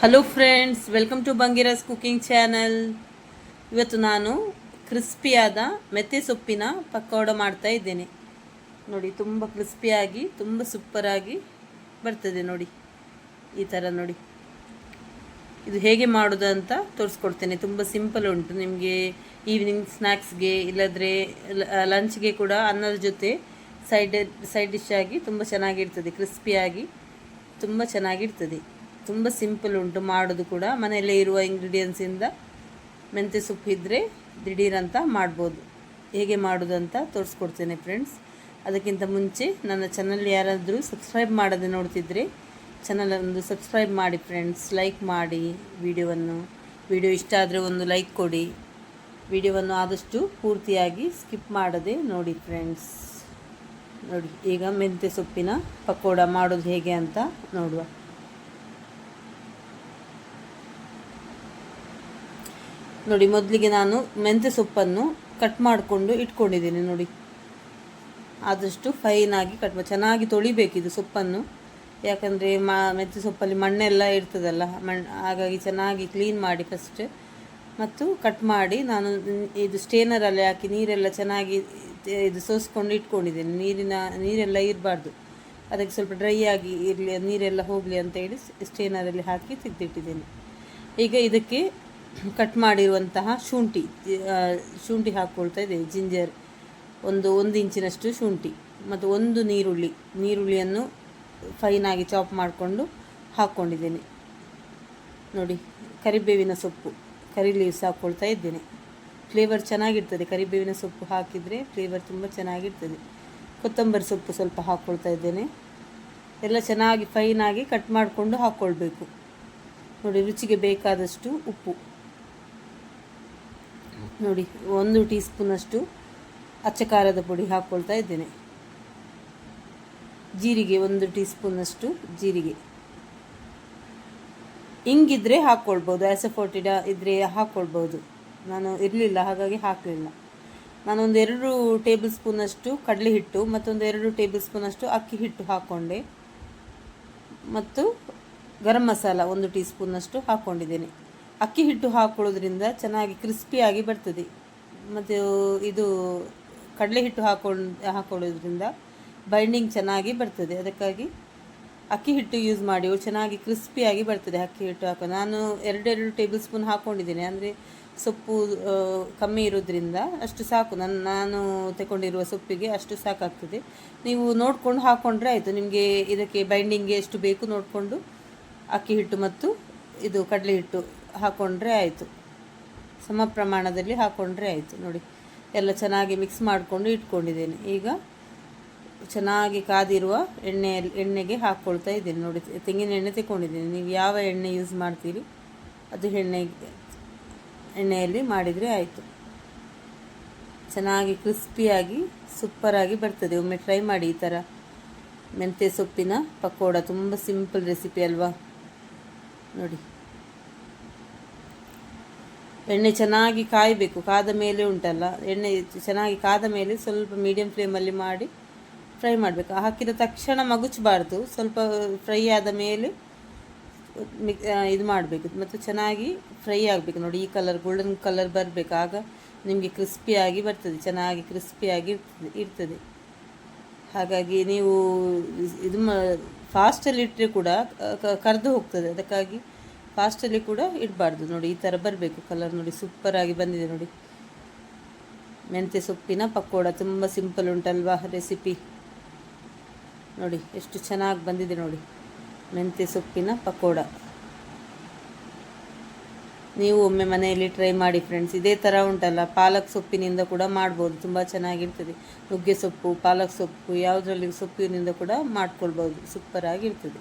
Hello friends welcome to ಬಂಗಿರಸ್ cooking channel ಇವತ್ತು ನಾನು ಕ್ರಿಸ್ಪಿಯಾದ ಮೆತ್ತೆ ಸೊಪ್ಪಿನ ಪಕೋಡ ಮಾಡ್ತಾ ಇದ್ದೇನೆ. ನೋಡಿ, ತುಂಬ ಕ್ರಿಸ್ಪಿಯಾಗಿ ತುಂಬ ಸೂಪರಾಗಿ ಬರ್ತದೆ ನೋಡಿ. ಈ ಥರ ನೋಡಿ. ಇದು ಹೇಗೆ ಮಾಡೋದು ಅಂತ ತೋರಿಸ್ಕೊಡ್ತೇನೆ. ತುಂಬ ಸಿಂಪಲ್ ಉಂಟು. ನಿಮಗೆ ಈವ್ನಿಂಗ್ ಸ್ನ್ಯಾಕ್ಸ್ಗೆ ಇಲ್ಲದ್ರೆ ಲಂಚ್ಗೆ ಕೂಡ ಅನ್ನದ ಜೊತೆ ಸೈಡ್ ಸೈಡ್ ಡಿಶ್ ಆಗಿ ತುಂಬ ಚೆನ್ನಾಗಿರ್ತದೆ. ಕ್ರಿಸ್ಪಿಯಾಗಿ ತುಂಬ ಚೆನ್ನಾಗಿರ್ತದೆ. ತುಂಬ ಸಿಂಪಲ್ ಉಂಟು, ಮಾಡೋದು ಕೂಡ. ಮನೆಯಲ್ಲೇ ಇರುವ ಇಂಗ್ರೀಡಿಯೆಂಟ್ಸಿಂದ ಮೆಂತ್ಯ ಸೊಪ್ಪು ಇದ್ದರೆ ದಿಢೀರಂತ ಮಾಡ್ಬೋದು. ಹೇಗೆ ಮಾಡೋದು ಅಂತ ತೋರಿಸ್ಕೊಡ್ತೇನೆ ಫ್ರೆಂಡ್ಸ್ ಅದಕ್ಕಿಂತ ಮುಂಚೆ ನನ್ನ ಚಾನಲ್ ಯಾರಾದರೂ ಸಬ್ಸ್ಕ್ರೈಬ್ ಮಾಡದೆ ನೋಡ್ತಿದ್ರೆ ಚಾನಲ್ ಒಂದು ಸಬ್ಸ್ಕ್ರೈಬ್ ಮಾಡಿ ಫ್ರೆಂಡ್ಸ್ ಲೈಕ್ ಮಾಡಿ ವಿಡಿಯೋವನ್ನು ವಿಡಿಯೋ ಇಷ್ಟ ಆದರೆ ಒಂದು ಲೈಕ್ ಕೊಡಿ. ವಿಡಿಯೋವನ್ನು ಆದಷ್ಟು ಪೂರ್ತಿಯಾಗಿ ಸ್ಕಿಪ್ ಮಾಡದೆ ನೋಡಿ ಫ್ರೆಂಡ್ಸ್ ನೋಡಿ, ಈಗ ಮೆಂತ್ಯ ಸೊಪ್ಪಿನ ಪಕೋಡ ಮಾಡೋದು ಹೇಗೆ ಅಂತ ನೋಡುವ. ನೋಡಿ, ಮೊದಲಿಗೆ ನಾನು ಮೆಂತ್ಯ ಸೊಪ್ಪನ್ನು ಕಟ್ ಮಾಡಿಕೊಂಡು ಇಟ್ಕೊಂಡಿದ್ದೀನಿ ನೋಡಿ. ಆದಷ್ಟು ಫೈನಾಗಿ ಕಟ್ ಚೆನ್ನಾಗಿ ತೊಳಿಬೇಕಿದು ಸೊಪ್ಪನ್ನು. ಯಾಕಂದರೆ ಮಾ ಮೆಂತ್ಯ ಸೊಪ್ಪಲ್ಲಿ ಮಣ್ಣೆಲ್ಲ ಇರ್ತದಲ್ಲ ಮಣ್ಣು ಹಾಗಾಗಿ ಚೆನ್ನಾಗಿ ಕ್ಲೀನ್ ಮಾಡಿ ಫಸ್ಟ್ ಮತ್ತು ಕಟ್ ಮಾಡಿ ನಾನು ಇದು ಸ್ಟೇನರಲ್ಲಿ ಹಾಕಿ ನೀರೆಲ್ಲ ಚೆನ್ನಾಗಿ ಇದು ಸೋಸ್ಕೊಂಡು ಇಟ್ಕೊಂಡಿದ್ದೇನೆ. ನೀರಿನ, ನೀರೆಲ್ಲ ಇರಬಾರ್ದು. ಅದಕ್ಕೆ ಸ್ವಲ್ಪ ಡ್ರೈ ಆಗಿ ಇರಲಿ, ನೀರೆಲ್ಲ ಹೋಗಲಿ ಅಂತ ಹೇಳಿ ಸ್ಟೇನರಲ್ಲಿ ಹಾಕಿ ತೆಗೆದಿಟ್ಟಿದ್ದೇನೆ. ಈಗ ಇದಕ್ಕೆ ಕಟ್ ಮಾಡಿರುವಂತಹ ಶುಂಠಿ ಶುಂಠಿ ಹಾಕ್ಕೊಳ್ತಾ ಇದೆ ಜಿಂಜರ್. ಒಂದು ಒಂದು ಇಂಚಿನಷ್ಟು ಶುಂಠಿ ಮತ್ತು ಒಂದು ನೀರುಳ್ಳಿ, ನೀರುಳ್ಳಿಯನ್ನು ಫೈನಾಗಿ ಚಾಪ್ ಮಾಡಿಕೊಂಡು ಹಾಕ್ಕೊಂಡಿದ್ದೇನೆ ನೋಡಿ, ಕರಿಬೇವಿನ ಸೊಪ್ಪು, ಕರಿ ಲೀವ್ಸ್ ಹಾಕ್ಕೊಳ್ತಾ ಇದ್ದೇನೆ. ಫ್ಲೇವರ್ ಚೆನ್ನಾಗಿರ್ತದೆ, ಕರಿಬೇವಿನ ಸೊಪ್ಪು ಹಾಕಿದರೆ ಫ್ಲೇವರ್ ತುಂಬ ಚೆನ್ನಾಗಿರ್ತದೆ. ಕೊತ್ತಂಬರಿ ಸೊಪ್ಪು ಸ್ವಲ್ಪ ಹಾಕ್ಕೊಳ್ತಾ ಇದ್ದೇನೆ. ಎಲ್ಲ ಚೆನ್ನಾಗಿ ಫೈನಾಗಿ ಕಟ್ ಮಾಡಿಕೊಂಡು ಹಾಕ್ಕೊಳ್ಬೇಕು ನೋಡಿ, ರುಚಿಗೆ ಬೇಕಾದಷ್ಟು ಉಪ್ಪು. ನೋಡಿ, ಒಂದು ಟೀ ಸ್ಪೂನಷ್ಟು ಅಚ್ಚ ಖಾರದ ಪುಡಿ ಹಾಕ್ಕೊಳ್ತಾ ಇದ್ದೇನೆ. ಜೀರಿಗೆ ಒಂದು ಟೀ ಸ್ಪೂನಷ್ಟು ಜೀರಿಗೆ ಹಿಂಗಿದ್ರೆ ಹಾಕ್ಕೊಳ್ಬೋದು ಆ್ಯಸಫೋಟಿಡ ಇದ್ದರೆ ಹಾಕ್ಕೊಳ್ಬೋದು ನಾನು ಇರಲಿಲ್ಲ, ಹಾಗಾಗಿ ಹಾಕಲಿಲ್ಲ. ನಾನೊಂದು ಎರಡು ಟೇಬಲ್ ಸ್ಪೂನಷ್ಟು ಕಡಲೆ ಹಿಟ್ಟು, ಮತ್ತೊಂದು ಎರಡು ಟೇಬಲ್ ಸ್ಪೂನಷ್ಟು ಅಕ್ಕಿ ಹಿಟ್ಟು ಹಾಕ್ಕೊಂಡೆ ಮತ್ತು ಗರಂ ಮಸಾಲ ಒಂದು ಟೀ ಸ್ಪೂನಷ್ಟು ಹಾಕ್ಕೊಂಡಿದ್ದೇನೆ ಅಕ್ಕಿ ಹಿಟ್ಟು ಹಾಕೊಳ್ಳೋದ್ರಿಂದ ಚೆನ್ನಾಗಿ ಕ್ರಿಸ್ಪಿಯಾಗಿ ಬರ್ತದೆ. ಮತ್ತು ಇದು ಕಡಲೆ ಹಿಟ್ಟು ಹಾಕೊಂಡು, ಹಾಕೊಳ್ಳೋದ್ರಿಂದ ಬೈಂಡಿಂಗ್ ಚೆನ್ನಾಗಿ ಬರ್ತದೆ. ಅದಕ್ಕಾಗಿ ಅಕ್ಕಿ ಹಿಟ್ಟು ಯೂಸ್ ಮಾಡಿ ಚೆನ್ನಾಗಿ ಕ್ರಿಸ್ಪಿಯಾಗಿ ಬರ್ತದೆ ಅಕ್ಕಿ ಹಿಟ್ಟು ಹಾಕೋ ನಾನು ಎರಡೆರಡು ಟೇಬಲ್ ಸ್ಪೂನ್ ಹಾಕ್ಕೊಂಡಿದ್ದೀನಿ ಅಂದರೆ ಸೊಪ್ಪು ಕಮ್ಮಿ ಇರೋದ್ರಿಂದ ಅಷ್ಟು ಸಾಕು. ನನ್ನ ನಾನು ತಗೊಂಡಿರುವ ಸೊಪ್ಪಿಗೆ ಅಷ್ಟು ಸಾಕಾಗ್ತದೆ. ನೀವು ನೋಡಿಕೊಂಡು ಹಾಕ್ಕೊಂಡ್ರೆ ಆಯಿತು. ನಿಮಗೆ ಇದಕ್ಕೆ ಬೈಂಡಿಂಗ್ಗೆ ಎಷ್ಟು ಬೇಕು ನೋಡಿಕೊಂಡು ಅಕ್ಕಿ ಹಿಟ್ಟು ಮತ್ತು ಇದು ಕಡಲೆ ಹಿಟ್ಟು ಹಾಕ್ಕೊಂಡ್ರೆ ಆಯಿತು. ಸಮ ಪ್ರಮಾಣದಲ್ಲಿ ಹಾಕ್ಕೊಂಡ್ರೆ ಆಯಿತು. ನೋಡಿ, ಎಲ್ಲ ಚೆನ್ನಾಗಿ ಮಿಕ್ಸ್ ಮಾಡಿಕೊಂಡು ಇಟ್ಕೊಂಡಿದ್ದೇನೆ. ಈಗ ಚೆನ್ನಾಗಿ ಕಾದಿರುವ ಎಣ್ಣೆ ಎಣ್ಣೆಗೆ ಹಾಕ್ಕೊಳ್ತಾ ಇದ್ದೀನಿ. ನೋಡಿ, ತೆಂಗಿನ ಎಣ್ಣೆ ತಗೊಂಡಿದ್ದೀನಿ ನೀವು ಯಾವ ಎಣ್ಣೆ ಯೂಸ್ ಮಾಡ್ತೀರಿ, ಅದು ಎಣ್ಣೆ, ಎಣ್ಣೆಯಲ್ಲಿ ಮಾಡಿದರೆ ಆಯಿತು. ಚೆನ್ನಾಗಿ ಕ್ರಿಸ್ಪಿಯಾಗಿ ಸೂಪರಾಗಿ ಬರ್ತದೆ. ಒಮ್ಮೆ ಟ್ರೈ ಮಾಡಿ ಈ ಥರ ಮೆಂತ್ಯ ಸೊಪ್ಪಿನ ಪಕೋಡ, ತುಂಬ ಸಿಂಪಲ್ ರೆಸಿಪಿ ಅಲ್ವಾ? ನೋಡಿ. ಎಣ್ಣೆ ಚೆನ್ನಾಗಿ ಕಾಯಬೇಕು, ಕಾದ ಮೇಲೆ ಉಂಟಲ್ಲ, ಎಣ್ಣೆ ಚೆನ್ನಾಗಿ ಕಾದ ಮೇಲೆ ಸ್ವಲ್ಪ ಮೀಡಿಯಮ್ ಫ್ಲೇಮಲ್ಲಿ ಮಾಡಿ ಫ್ರೈ ಮಾಡಬೇಕು. ಹಾಕಿದ ತಕ್ಷಣ ಮಗುಚಬಾರ್ದು, ಸ್ವಲ್ಪ ಫ್ರೈ ಆದ ಮೇಲೆ ಇದು ಮಾಡಬೇಕು. ಮತ್ತು ಚೆನ್ನಾಗಿ ಫ್ರೈ ಆಗಬೇಕು. ನೋಡಿ, ಈ ಕಲರ್ ಗೋಲ್ಡನ್ ಕಲರ್ ಬರಬೇಕು. ಆಗ ನಿಮಗೆ ಕ್ರಿಸ್ಪಿಯಾಗಿ ಬರ್ತದೆ, ಚೆನ್ನಾಗಿ ಕ್ರಿಸ್ಪಿಯಾಗಿ ಇರ್ತದೆ ಇರ್ತದೆ. ಹಾಗಾಗಿ ನೀವು ಇದು ಮ ಫಾಸ್ಟಲ್ಲಿ ಇಟ್ಟರೆ ಕೂಡ ಕರೆದು ಹೋಗ್ತದೆ. ಅದಕ್ಕಾಗಿ ಫಾಸ್ಟಲ್ಲಿ ಕೂಡ ಇಡಬಾರ್ದು ನೋಡಿ, ಈ ಥರ ಬರಬೇಕು ಕಲರ್ ನೋಡಿ ಸೂಪರಾಗಿ ಬಂದಿದೆ ನೋಡಿ. ಮೆಂತ್ಯ ಸೊಪ್ಪಿನ ಪಕೋಡ ತುಂಬ ಸಿಂಪಲ್ ಉಂಟಲ್ವಾ ರೆಸಿಪಿ ನೋಡಿ, ಎಷ್ಟು ಚೆನ್ನಾಗಿ ಬಂದಿದೆ ನೋಡಿ ಮೆಂತ್ಯ ಸೊಪ್ಪಿನ ಪಕೋಡ. ನೀವು ಒಮ್ಮೆ ಮನೆಯಲ್ಲಿ ಟ್ರೈ ಮಾಡಿ ಫ್ರೆಂಡ್ಸ್ ಇದೇ ಥರ ಉಂಟಲ್ಲ, ಪಾಲಕ್ ಸೊಪ್ಪಿನಿಂದ ಕೂಡ ಮಾಡ್ಬೋದು, ತುಂಬ ಚೆನ್ನಾಗಿರ್ತದೆ. ನುಗ್ಗೆ ಸೊಪ್ಪು, ಪಾಲಕ್ ಸೊಪ್ಪು, ಯಾವುದರಲ್ಲಿ ಸೊಪ್ಪಿನಿಂದ ಕೂಡ ಮಾಡ್ಕೊಳ್ಬೋದು ಸೂಪರಾಗಿರ್ತದೆ